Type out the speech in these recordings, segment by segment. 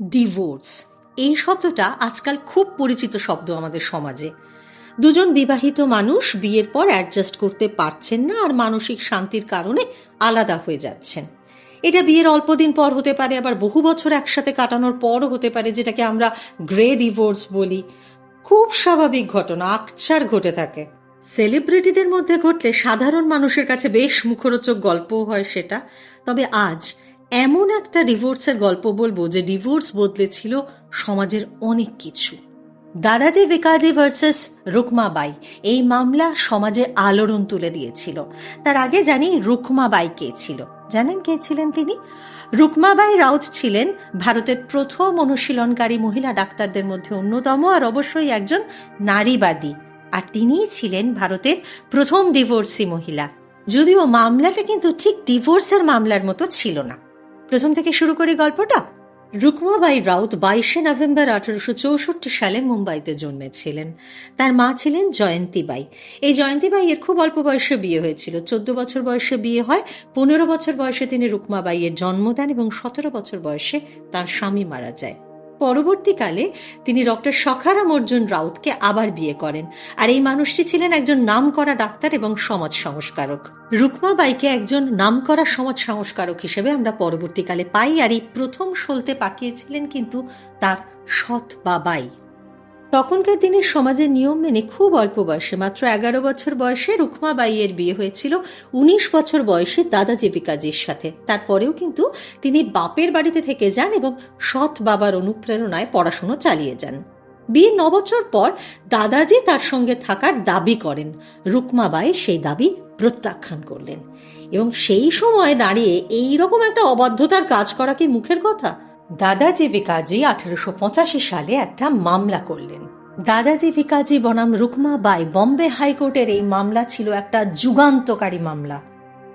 Divorce এই শব্দটা আজকাল খুব পরিচিত শব্দ আমাদের সমাজে। দুজন বিবাহিত মানুষ বিয়ের পর অ্যাডজাস্ট করতে পারছেন না আর মানসিক শান্তির কারণে আলাদা হয়ে যাচ্ছেন। এটা বিয়ের অল্প দিন পর হতে পারে, আবার বহু বছর একসাথে কাটানোর পরও হতে পারে, যেটাকে আমরা গ্রে ডিভোর্স বলি। খুব স্বাভাবিক ঘটনা, আকচার ঘটে থাকে। সেলিব্রিটিদের মধ্যে ঘটলে সাধারণ মানুষের কাছে বেশ মুখরোচক গল্পও হয় সেটা। তবে আজ এমন একটা ডিভোর্সের গল্প বলব যে ডিভোর্স বদলেছিল সমাজের অনেক কিছু। দাদাজি ভিকাজি ভার্সেস রুকমাবাই, এই মামলা সমাজে আলোড়ন তুলে দিয়েছিল। তার আগে জানি রুকমাবাই কে ছিল। জানেন কে ছিলেন তিনি? রুকমাবাই রাউত ছিলেন ভারতের প্রথম অনুশীলনকারী মহিলা ডাক্তারদের মধ্যে অন্যতম আর অবশ্যই একজন নারীবাদী। আর তিনিই ছিলেন ভারতের প্রথম ডিভোর্সি মহিলা। যদিও মামলাটা কিন্তু ঠিক ডিভোর্সের মামলার মতো ছিল না। প্রথম থেকে শুরু করি গল্পটা রুকমাবাই রাউত বাইশে নভেম্বর আঠারোশো চৌষট্টি সালে মুম্বাইতে জন্মেছিলেন। তার মা ছিলেন জয়ন্তীবাই এই জয়ন্তীবাই এর খুব অল্প বয়সে বিয়ে হয়েছিল। চোদ্দ বছর বয়সে বিয়ে হয়, পনেরো বছর বয়সে তিনি রুকমাবাইয়ের জন্ম দেন এবং সতেরো বছর বয়সে তার স্বামী মারা যায়। পরবর্তীকালে তিনি ডক্টর সখারাম অর্জুন রাউতকে আবার বিয়ে করেন। আর এই মানুষটি ছিলেন একজন নামকরা ডাক্তার এবং সমাজ সংস্কারক। রুকমাবাইকে একজন নামকরা সমাজ সংস্কারক হিসেবে আমরা পরবর্তীকালে পাই আর এই প্রথম সলতে পাকিয়েছিলেন কিন্তু তার সৎ বাবাই। তখনকার দিনে সমাজের নিয়ম মেনে খুব অল্প বয়সে, মাত্র এগারো বছর বয়সে রুকমাবাইয়ের বিয়ে হয়েছিল উনিশ বছর বয়সে দাদা জীবিকাজির সাথে। তারপরেও কিন্তু তিনি বাপের বাড়িতে থেকে যান এবং সৎ বাবার অনুপ্রেরণায় পড়াশুনো চালিয়ে যান। বিয়ের ন বছর পর দাদাজি তার সঙ্গে থাকার দাবি করেন। রুকমাবাই সেই দাবি প্রত্যাখ্যান করলেন এবং সেই সময় দাঁড়িয়ে এই রকম একটা অবাধ্যতার কাজ করা কি মুখের কথা? দাদাজি ভিকাজি আঠারোশো পঁচাশি সালে একটা মামলা করলেন। দাদাজি ভিকাজি বনাম রুকমা বাই বম্বে হাইকোর্টের এই মামলা ছিল একটা যুগান্তকারী মামলা।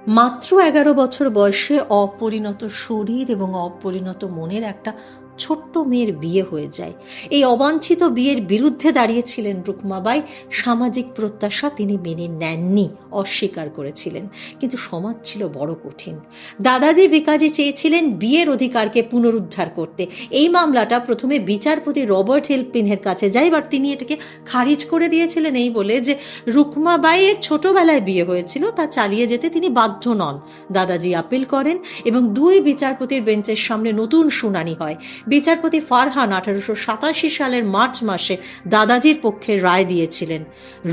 মাত্র এগারো বছর বয়সে অপরিণত শরীর এবং অপরিণত মনের একটা ছোট্ট মেয়ের বিয়ে হয়ে যায়। এই অবাঞ্ছিত বিয়ের বিরুদ্ধে দাঁড়িয়েছিলেন রুকমাবাই। সামাজিক প্রত্যাশা তিনি মেনে নেননি, অস্বীকার করেছিলেন। কিন্তু সমাজ ছিল বড় কঠিন। দাদাজি ভিকাজি চেয়েছিলেন বিয়ের অধিকারকে পুনরুদ্ধার করতে। এই মামলাটা প্রথমে বিচারপতি রবার্ট হেলপিনের কাছে যায়, এবার তিনি এটাকে খারিজ করে দিয়েছিলেন এই বলে যে, রুকমাবাইয়ের ছোটবেলায় বিয়ে হয়েছিল, তা চালিয়ে যেতে তিনি বাধ্য নন। দাদাজি আপিল করেন এবং দুই বিচারপতির বেঞ্চের সামনে নতুন শুনানি হয়। বিচারপতি ফারহান আঠারোশো সাতাশি সালের মার্চ মাসে দাদাজির পক্ষে রায় দিয়েছিলেন।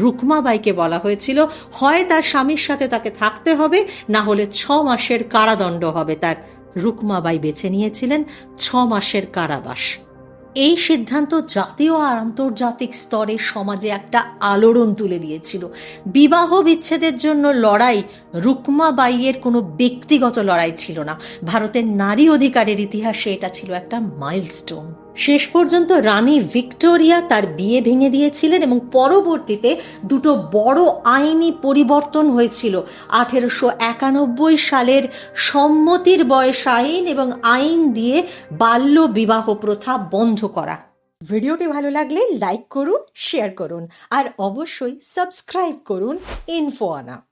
রুকমাবাইকে বলা হয়েছিল, হয় তার স্বামীর সাথে তাকে থাকতে হবে, না হলে ছ মাসের কারাদণ্ড হবে। তার রুকমাবাই বেছে নিয়েছিলেন ছ মাসের কারাবাস। এই সিদ্ধান্ত জাতীয় আর আন্তর্জাতিক স্তরে সমাজে একটা আলোড়ন তুলে দিয়েছিল। বিবাহ বিচ্ছেদের জন্য লড়াই রুকমা বাইয়ের কোনো ব্যক্তিগত লড়াই ছিল না। ভারতের নারী অধিকারের ইতিহাসে এটা ছিল একটা মাইলস্টোন শেষ পর্যন্ত রানী ভিক্টোরিয়া তার বিয়ে ভেঙে দিয়েছিলেন এবং পরবর্তীতে দুটো বড় আইনি পরিবর্তন হয়েছিল। আঠেরোশো একানব্বই সালের সম্মতির বয়স আইন এবং আইন দিয়ে বাল্য বিবাহ প্রথা বন্ধ করা। ভিডিওটি ভালো লাগলে লাইক করুন, শেয়ার করুন, আর অবশ্যই সাবস্ক্রাইব করুন ইনফো আনা।